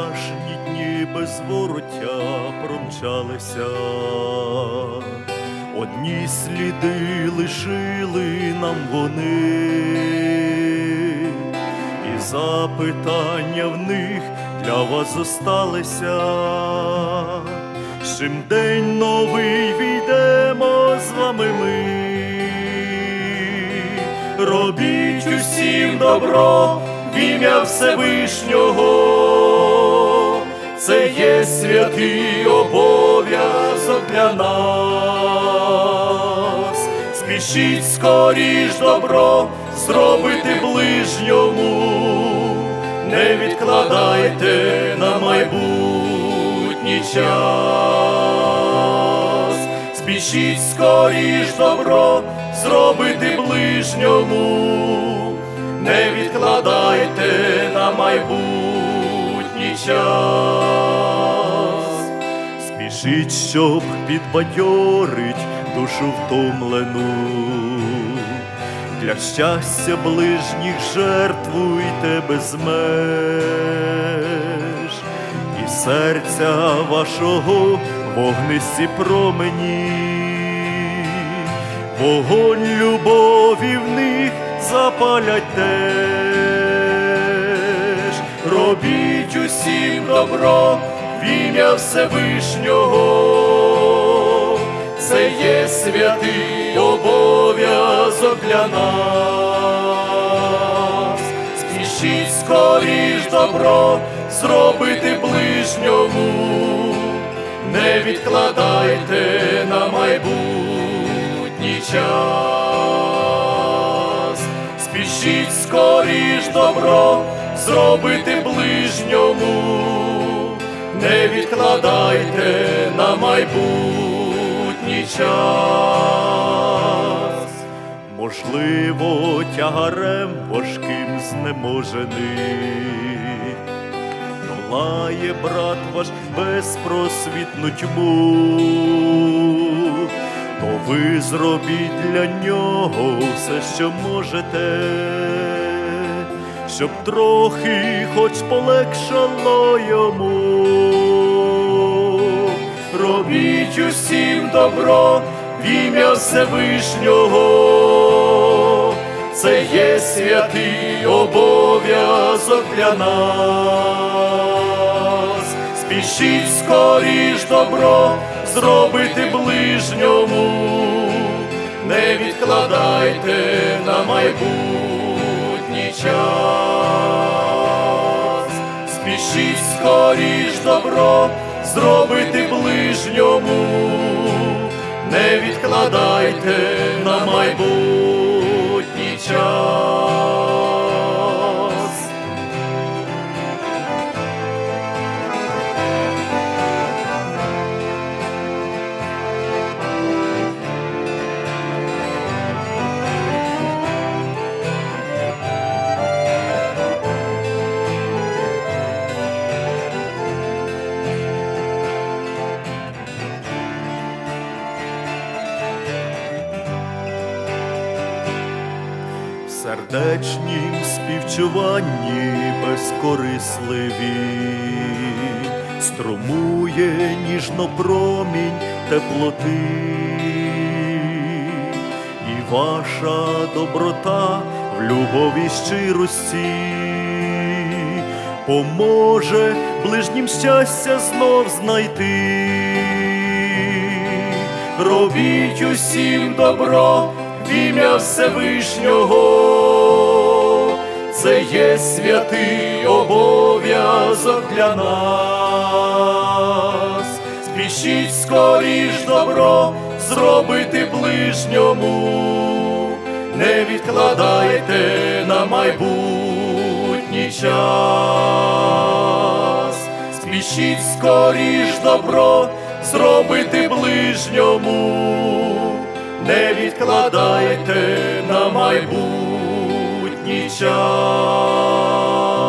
Вчорашні дні без вороття промчалися, одні сліди лишили нам вони, і запитання в них для вас зосталися. З Чим день новий війдемо з вами ми, робіть усім добро в ім'я Всевишнього, це є святий обов'язок для нас. Спішіть скоріш добро зробити ближньому, не відкладайте на майбутній час. Спішіть скоріш добро зробити ближньому, не відкладайте на майбутній час. Спішіть, щоб підбадьорить душу втомлену. Для щастя ближніх жертвуйте без меж, і серця вашого вогнисті промені, вогонь любові в них запалять робіть усім добро в ім'я Всевишнього, це є святий обов'язок для нас. Спішіть скоріш добро зробити ближньому, не відкладайте на майбутній час. Спішіть скоріш добро зробити ближньому, не відкладайте на майбутній час. Можливо, тягарем важким знеможений, долає брат ваш безпросвітну тьму, то ви зробіть для нього все, що можете, щоб трохи хоч полегшало йому. Робіть усім добро в ім'я Всевишнього, це є святий обов'язок для нас. Спішіть скоріш добро зробити ближньому, не відкладайте на час. Спішіть скоріш добро зробити ближньому, не відкладайте на майбутній час. Сердечнім співчуванні безкорисливі, струмує ніжно промінь теплоти, і ваша доброта в любові щирості поможе ближнім щастя знов знайти. Робіть усім добро в ім'я Всевишнього, це є святий обов'язок для нас. Спішіть скоріш добро зробити ближньому, не відкладайте на майбутній час. Спішіть скоріш добро зробити ближньому, не відкладайте на майбутній each other.